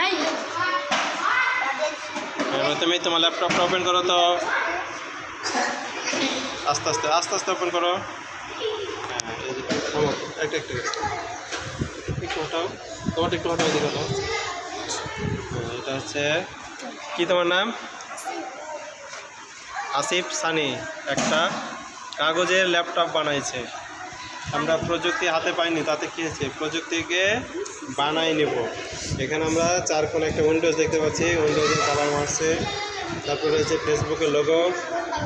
नाही তুমি তোমার ল্যাপটপটা ওপেন করো তো। আস্তে আস্তে আস্তে আস্তে ওপেন করো। হ্যাঁ, একটা, একটু হ্যাঁ, এটা হচ্ছে কি তোমার নাম? আসিফ সানি, একটা কাগজের ল্যাপটপ বানাইছে। আমরা প্রযুক্তি হাতে পাইনি, তাতে কী হয়েছে? প্রযুক্তিকে বানাই নেব। এখানে আমরা চার কোণে একটা উইন্ডোজ দেখতে পাচ্ছি। উইন্ডোজের কালার মারছে। তারপরে হচ্ছে ফেসবুকের লোগো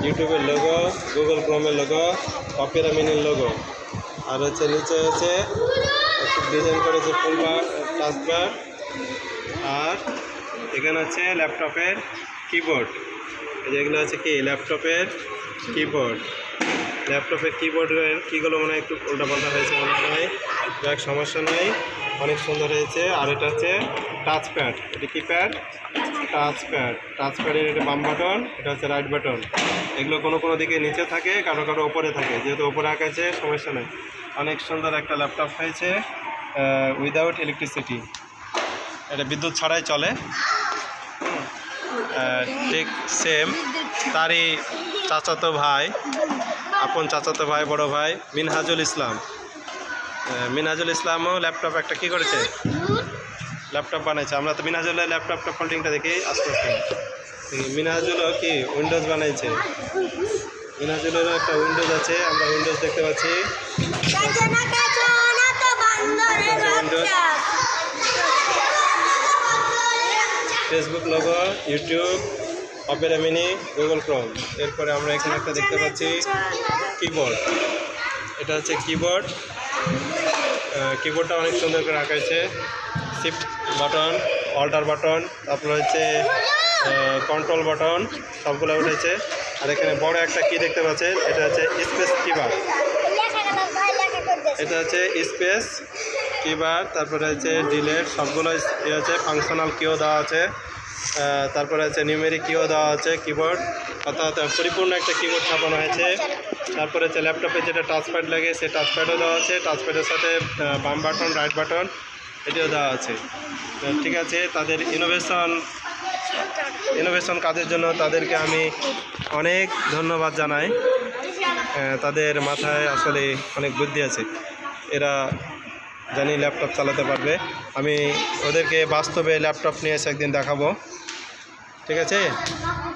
ইউটিউবের লোগো গুগল ক্রোমের লোগো অপেরা মিনির লোগো আর হচ্ছে নিচে হচ্ছে ডিজাইন করেছে ফুল বার টাচবার আর এখানে হচ্ছে ল্যাপটপের কিবোর্ড এই আছে কি? ল্যাপটপের কিবোর্ড ল্যাপটপের কিবোর্ডের কীগুলো মনে হয় একটু উল্টাপাল্টা হয়েছে মনে হয়। যাক, সমস্যা নেই। অনেক সুন্দর হয়েছে। আর এটা হচ্ছে টাচ প্যাড এটা কি প্যাড টাচ প্যাড টাচ প্যাডের এটা বাম বাটন এটা হচ্ছে রাইট বাটন এগুলো কোনো কোনো দিকে নিচে থাকে, কারও কারও ওপরে থাকে। যেহেতু ওপরে আঁকাছে সমস্যা নেই। অনেক সুন্দর একটা ল্যাপটপ হয়েছে উইদাউট ইলেকট্রিসিটি এটা বিদ্যুৎ ছাড়াই চলে। ঠিক সেম তারই চাচাতো ভাই। আপন চাচাতো ভাই, বড় ভাই, মিনহাজুল ইসলাম। মিনহাজুল ইসলামও ল্যাপটপ একটা কি করেছে? ল্যাপটপ বানাইছে। আমরা তো মিনহাজুলের ল্যাপটপটা ফোল্ডিংটা দেখি, আস্তে আস্তে। মিনহাজুলও কি উইন্ডোজ বানাইছে? মিনহাজুলেরও একটা উইন্ডোজ আছে, আমরা উইন্ডোজ দেখতে পাচ্ছি। Facebook logo YouTube Opera Mini Google Chrome. এরপরে আমরা এখানে একটা দেখতে পাচ্ছি কিবোর্ড। এটা হচ্ছে কিবোর্ড। কিবোর্ডটা অনেক সুন্দর করে আঁকাইছে। শিফট বাটন, অল্টার বাটন, তারপর হচ্ছে কন্ট্রোল বাটন, সবগুলো উঠেছে। আর এখানে বড় একটা কি দেখতে পাচ্ছেন? এটা হচ্ছে স্পেস কিবার। এটা হচ্ছে স্পেস কিবার, তারপরে হচ্ছে ডিলেট, সবগুলো ইয়ে আছে, ফাংশনাল কিও দেওয়া আছে। তারপরে হচ্ছে নিউমেরিক কিও দেওয়া আছে কিবোর্ড অর্থাৎ পরিপূর্ণ একটা কিবোর্ড ছাপানো হয়েছে। তারপরে হচ্ছে ল্যাপটপে যেটা টাচপ্যাড লাগে সে টাচপ্যাডও দেওয়া আছে। টাচপ্যাডের সাথে বাম বাটন রাইট বাটন এটিও দেওয়া আছে। ঠিক আছে, তাদের ইনোভেশন ইনোভেশন কাজের জন্য তাদেরকে আমি অনেক ধন্যবাদ জানাই। তাদের মাথায় আসলে অনেক বুদ্ধি আছে। এরা জানি ল্যাপটপ চালাতে পারবে। আমি ওদেরকে বাস্তবে ল্যাপটপ নিয়ে এসে একদিন দেখাবো। ঠিক আছে?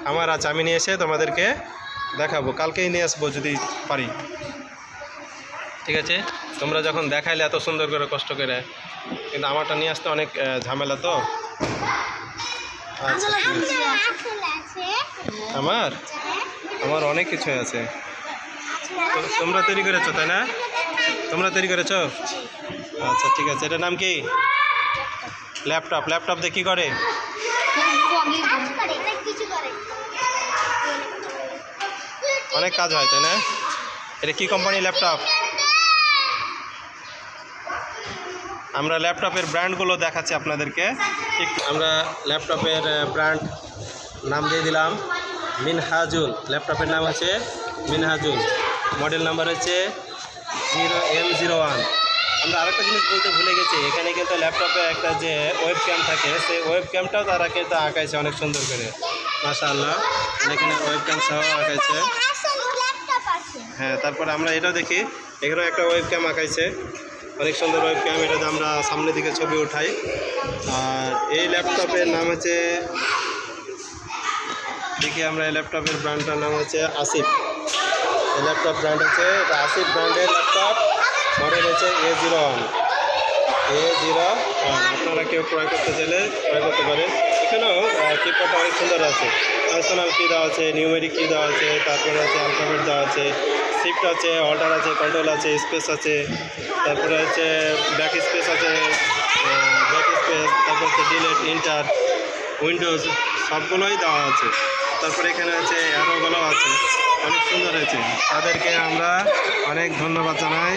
আমার আছে আমি নিয়ে এসে তোমাদেরকে দেখাবো। কালকেই নিয়ে আসব যদি পারি। ঠিক আছে? তোমরা যখন দেখাইলে এত সুন্দর করে, কষ্ট করে। কিন্তু আমারটা নিয়ে আসতে অনেক ঝামেলা তো। আচ্ছা। আমার? আমার অনেক কিছু আছে। তোমরা তৈরি করেছ, তাই না? তোমরা তৈরি করেছ? আচ্ছা ঠিক আছে। এটার নাম কি? ল্যাপটপ। ল্যাপটপ দিয়ে কী করে? অনেক কাজ হয়, তাই না? এটা কি কোম্পানি ল্যাপটপ? আমরা ল্যাপটপের ব্র্যান্ডগুলো দেখাচ্ছি আপনাদেরকে। আমরা ল্যাপটপের ব্র্যান্ড নাম দিয়ে দিলাম। মিনহাজুল। ল্যাপটপের নাম হচ্ছে মিনহাজুল। মডেল নাম্বার হচ্ছে জিরো এম জিরো ওয়ান। আমরা আরেকটা জিনিস বলতে ভুলে গেছি, এখানে কিন্তু ল্যাপটপে একটা যে ওয়েব ক্যাম থাকে, সেই ওয়েব ক্যামটাও তারা কিন্তু আঁকাইছে অনেক সুন্দর করে। মাশাআল্লাহ, এখানে ওয়েব ক্যাম সহ আঁকাইছে। হ্যাঁ তারপরে আমরা এটাও দেখি, এখানেও একটা ওয়েব ক্যাম আঁকাইছে। অনেক সুন্দর ওয়েব ক্যাম এটাতে আমরা সামনের দিকে ছবি উঠাই। আর এই ল্যাপটপের নাম হচ্ছে, দেখি আমরা এই ল্যাপটপের ব্র্যান্ডটার নাম হচ্ছে আসিফ। এই ল্যাপটপ ব্র্যান্ড হচ্ছে, এটা আসিফ ব্র্যান্ডের ল্যাপটপ। মডেল হচ্ছে A zero one A zero one আপনারা কেউ ক্রয় করতে চাইলে ক্রয় করতে পারেন। এখানেও কিবোর্ডটা অনেক সুন্দর আছে। ফাংশনাল কী দেওয়া আছে নিউমেরিক কী দেওয়া আছে, তারপরে আছে অ্যালফাবেট দেওয়া আছে শিফট আছে অল্টার আছে কন্ট্রোল আছে স্পেস আছে, তারপরে হচ্ছে ব্যাক স্পেস আছে ব্যাক স্পেস তারপর হচ্ছে ডিলেট ইন্টার উইন্ডোজ সবগুলোই দেওয়া আছে। তারপরে এখানে আছে অ্যারোগুলো আছে। অনেক সুন্দর হয়েছে। তাদেরকে আমরা অনেক ধন্যবাদ জানাই।